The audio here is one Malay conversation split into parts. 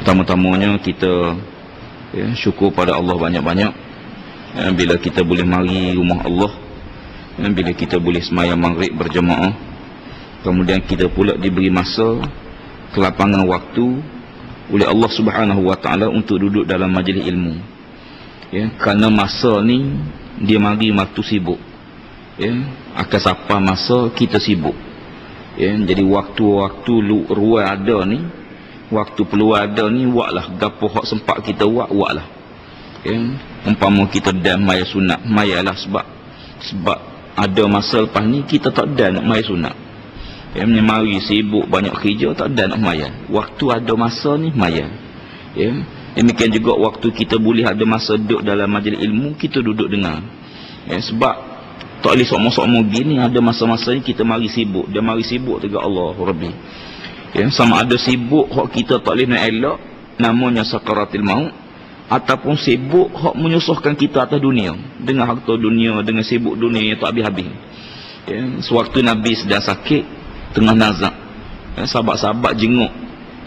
pertama-tamanya kita ya, syukur pada Allah banyak-banyak. Ya, bila kita boleh mari rumah Allah ya, bila kita boleh semayang maghrib berjemaah. Kemudian kita pula diberi masa kelapangan waktu oleh Allah Taala untuk duduk dalam majlis ilmu. Ya kerana masa ni dia mari waktu sibuk. Ya akan siapa masa kita sibuk. Ya jadi waktu-waktu ruang ada ni waktu peluang ada ni buatlah gapo hak sempat kita buat buatlah ya umpama kita dan maya sunat. Mayalah sebab sebab ada masa lepas ni kita tak dan nak maya sunat. Ya mari sibuk banyak kerja tak dan nak maya waktu ada masa ni maya ya demikian juga waktu kita boleh ada masa duduk dalam majlis ilmu kita duduk dengar. Ya sebab tak boleh sama-sama gini ada masa-masa ni kita mari sibuk. Dia mari sibuk juga Allah Rabbi. Ya, sama ada sibuk hak kita tak boleh nak elok namanya sakaratil maut ataupun sibuk hak menyusahkan kita atas dunia dengan harta dunia dengan sibuk dunia yang tak habis-habis. Ya, sewaktu Nabi sedang sakit tengah nazak. Ya, sahabat-sahabat jenguk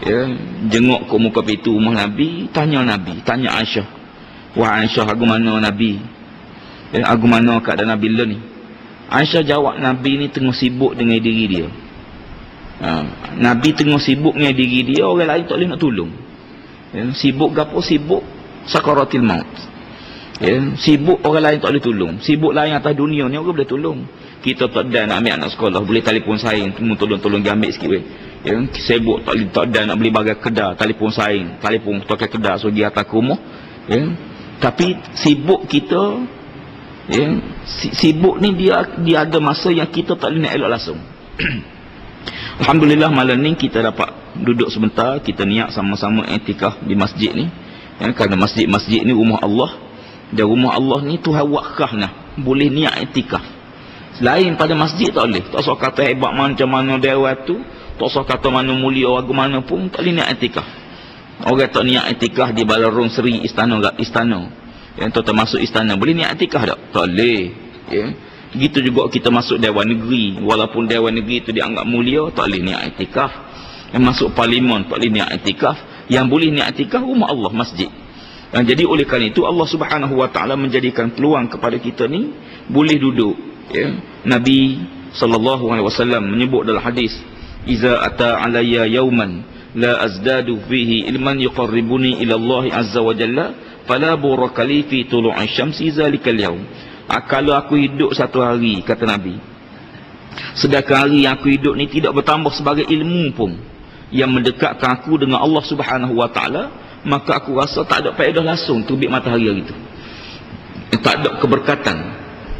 ya, jenguk ke muka pintu rumah Nabi, tanya Nabi, tanya Aisyah. Wah Aisyah, aku mana Nabi? Eh, aku mana keadaan Nabi lah ni? Aisyah jawab Nabi ni tengah sibuk dengan diri dia. Ha, Nabi tengah sibuk dengan diri dia, orang lain tak boleh nak tolong. Ya, sibuk gapo sibuk sakaratil maut. Ya, sibuk orang lain tak boleh tolong. Sibuk lain atas dunia ni orang boleh tolong. Kita tak ada nak ambil anak sekolah, boleh telefon saing, tolong tolong dia ambil sikit weh. Ya, sibuk tak, tak ada nak beli bagai kedai, telefon saing, telefon tokai kedai so dia atas rumah. Ya. Tapi sibuk kita ya, sibuk ni dia dia ada masa yang kita tak boleh nak elok langsung Alhamdulillah malam ni kita dapat duduk sebentar kita niat sama-sama etikah di masjid ni. Ya, kerana masjid-masjid ni rumah Allah. Dan rumah Allah ni Tuhan wakah nah boleh niat etikah selain pada masjid tak boleh. Tak usah kata hebat macam mana dewa tu tak usah kata mana mulia agama mana pun tak boleh niat etikah orang tak niat etikah di balarung seri istana istana. Yang tu termasuk istana. Boleh niat atikah tak? tak boleh. Ya. Begitu juga kita masuk Dewan Negeri. Walaupun Dewan Negeri itu dianggap mulia tak boleh niat atikah yang masuk parlimen tak boleh niat atikah yang boleh niat atikah rumah Allah masjid. Dan jadi oleh kerana itu Allah subhanahu wa ta'ala menjadikan peluang kepada kita ni boleh duduk ya. Nabi SAW menyebut dalam hadis Iza ata alaya yauman la azdadu fihi ilman yuqarribuni ila Allah azza wa jalla fala burakali fi tulu'i syamsi zalikal yaum kalau aku hidup satu hari kata nabi sedangkan hari yang aku hidup ni tidak bertambah sebagai ilmu pun yang mendekatkan aku dengan Allah Subhanahu wa taala maka aku rasa tak ada faedah langsung terbit matahari hari itu. Tak ada keberkatan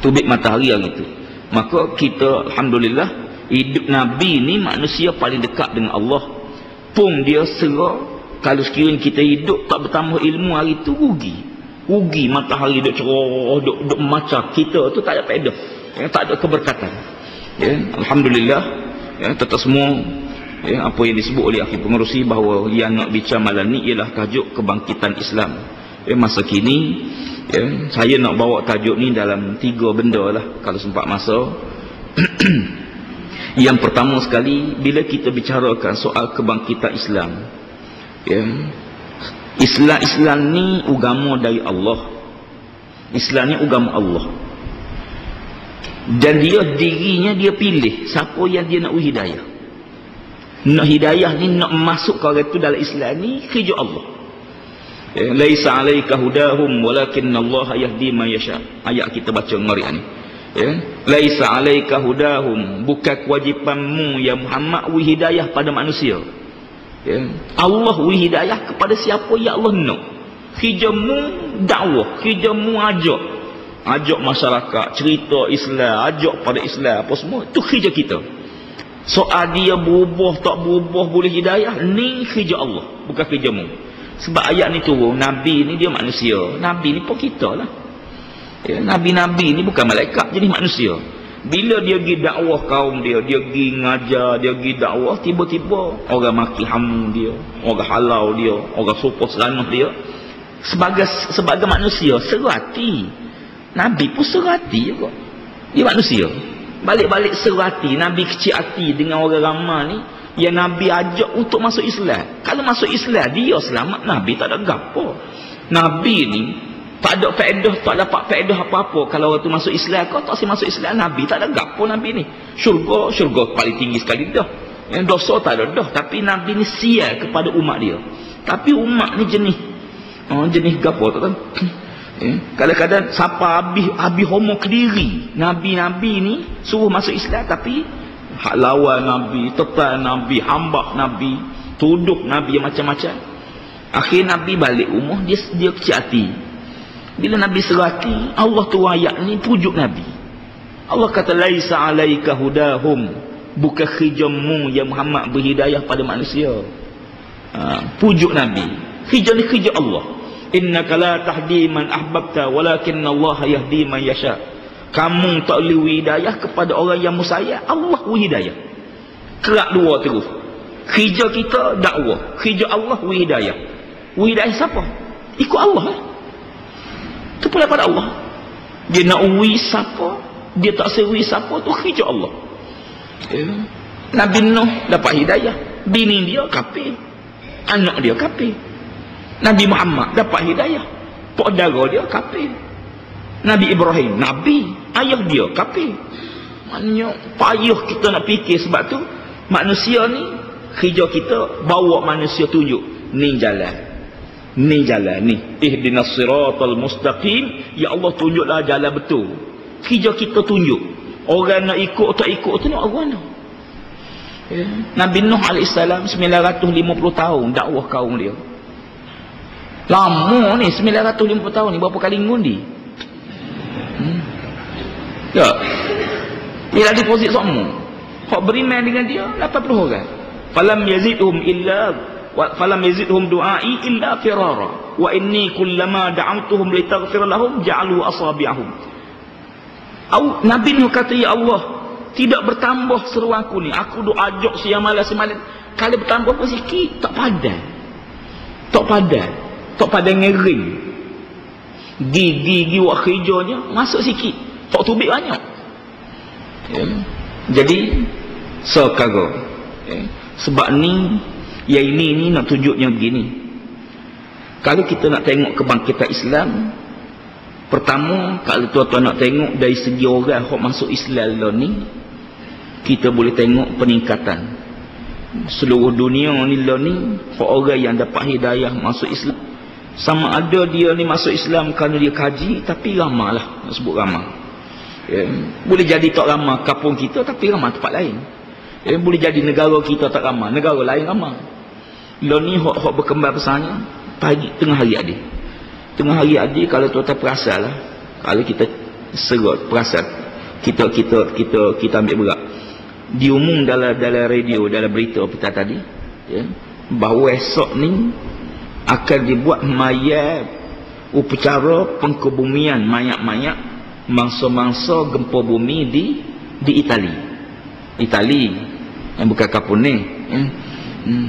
terbit matahari hari itu. Maka kita alhamdulillah hidup nabi ni manusia paling dekat dengan Allah. Pun dia serah kalau sekiranya kita hidup tak bertambah ilmu hari itu rugi rugi matahari duk cerah duk, duk macam kita tu tak ada faedah. Ya, tak ada keberkatan. Ya, Alhamdulillah. Ya, tetap semua ya, apa yang disebut oleh akhir pengerusi bahawa yang nak bicara malam ni ialah tajuk kebangkitan Islam. Ya, masa kini ya, saya nak bawa tajuk ni dalam tiga benda lah. Kalau sempat masa. Yang pertama sekali bila kita bicarakan soal kebangkitan Islam ya Islam Islam ni agama dari Allah. Islam ni agama Allah. Dan dia dirinya dia pilih siapa yang dia nak hidayah. Nak hidayah ni nak masuk ke orang tu dalam Islam ni kerja Allah. Ya, laisa alaika hudahum walakin Allah yahdi man yasha. Ayat kita baca ngari ni. Ya laisa alaika hudahum bukan kewajipanmu ya Muhammad hidayah pada manusia ya. Allah beri hidayah kepada siapa yang Allah nak. Hijamu dakwah hijamu ajak. Ajak masyarakat cerita Islam ajak pada Islam apa semua. Itu hijab kita. Soal dia berubah tak berubah boleh hidayah ni hijab Allah bukan hijamu sebab ayat ni turun Nabi ni dia manusia. Nabi ni pun kita lah. Ya, Nabi-Nabi ni bukan malaikat jadi manusia bila dia pergi dakwah kaum dia, dia pergi ngajar, dia pergi dakwah, tiba-tiba orang maki hamu dia, orang halau dia, orang sopoh selanah dia. Sebagai sebagai manusia, serati. Nabi pun serati juga. Dia manusia. Balik-balik serati, Nabi kecil hati dengan orang ramah ni, yang Nabi ajak untuk masuk Islam. Kalau masuk Islam, dia selamat. Nabi tak ada gapo. Nabi ni tak ada faedah, tak dapat faedah apa-apa. Kalau waktu masuk Islam, kau tak masuk Islam. Nabi tak ada gapo Nabi ni. Syurga, syurga paling tinggi sekali dah. Yang dosa tak ada dah. Tapi Nabi ni sial kepada umat dia. Tapi umat ni jenis. Oh, jenis gapo tak tahu. Eh, kadang-kadang siapa habis habis homo kediri nabi-nabi ni suruh masuk Islam tapi hak lawan nabi tetan nabi hamba nabi tuduh nabi macam-macam akhir nabi balik rumah dia dia kecil hati bila nabi serati Allah tu ayat ni pujuk nabi. Allah kata laisa alaika hudahum. Bukan khijamu ya Muhammad berhidayah pada manusia. Ha, pujuk nabi. Hijau ni hijau Allah. Innaka la tahdi man ahbabta walakin Allah yahdi man yasha. Kamu tak boleh hidayah kepada orang yang musayah Allah hidayah. Kerak dua terus. Hijau kita dakwah. Hijau Allah hidayah. Hidayah siapa? Ikut Allah eh? Pula pada Allah dia nak uwi siapa dia tak sewi siapa tu hijau Allah eh? Nabi Nuh dapat hidayah bini dia kapir anak dia kapir Nabi Muhammad dapat hidayah. Pak dara dia kafir. Nabi Ibrahim, Nabi, ayah dia kafir. Maknanya payah kita nak fikir sebab tu manusia ni hijau kita bawa manusia tunjuk ni jalan. Ni jalan ni. Ihdinas siratal mustaqim. Ya Allah tunjuklah jalan betul. Hijau kita tunjuk. Orang nak ikut tak ikut tu nak orang mana? Ya. Nabi Nuh AS 950 tahun dakwah kaum dia. Lama ni 950 tahun ni berapa kali ngundi? Hmm. Ya. Dia deposit semua. Hak beriman dengan dia 80 orang. Falam yazidhum illa falam yazidhum du'ai illa firara. Wa inni kullama da'awtuhum litaghfir lahum ja'alu asabi'ahum. Au Nabi Nuh kata ya Allah, tidak bertambah seru aku ni. Aku doa ajak siang malam semalam. Kalau bertambah pun sikit tak padan. Tak padan tak pada ngering gigi-gigi wak hijaunya masuk sikit tak tubik banyak ya. jadi so kago ya. sebab ni yang ini ni nak tunjuknya begini kalau kita nak tengok kebangkitan Islam pertama kalau tuan-tuan nak tengok dari segi orang yang masuk Islam lah ni kita boleh tengok peningkatan seluruh dunia ni lah ni orang yang dapat hidayah masuk Islam sama ada dia ni masuk Islam kerana dia kaji tapi ramah lah nak sebut ramah ya. boleh jadi tak ramah kampung kita tapi ramah tempat lain ya. boleh jadi negara kita tak ramah negara lain ramah lo ni hok-hok berkembang besarnya pagi tengah hari adik tengah hari adik kalau tuan-tuan perasan lah kalau kita serut perasan kita kita kita kita ambil berat diumum dalam dalam radio dalam berita kita tadi ya, bahawa esok ni akan dibuat mayat upacara pengkebumian mayat-mayat mangsa-mangsa gempa bumi di di Itali. Itali yang bukan kapun ni. Ya. Hmm.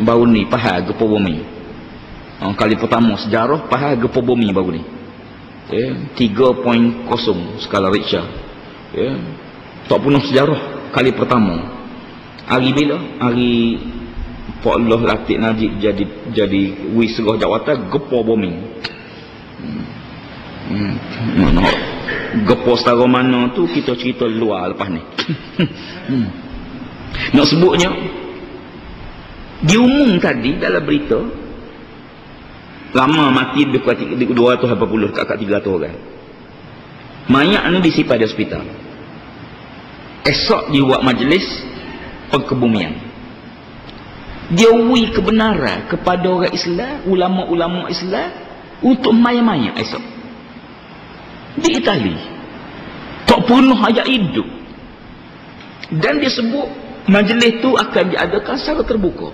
Baru ni pahal gempa bumi. Oh, kali pertama sejarah pahal gempa bumi baru ni. Ya. 3.0 skala Richter. Ya. Tak penuh sejarah kali pertama. Hari bila? Hari Pak Allah latih Najib jadi jadi wisrah jawatan gepo bumi. Hmm. Hmm. Mana gepo setara mana tu kita cerita luar lepas ni. hmm. Nak sebutnya diumum tadi dalam berita lama mati lebih kurang 280 dekat 300 orang. Mayat ni disimpan di hospital. Esok dibuat majlis pengkebumian dia ui kebenaran kepada orang Islam ulama-ulama Islam untuk maya-maya esok di Itali tak penuh ayat hidup dan dia sebut majlis tu akan diadakan secara terbuka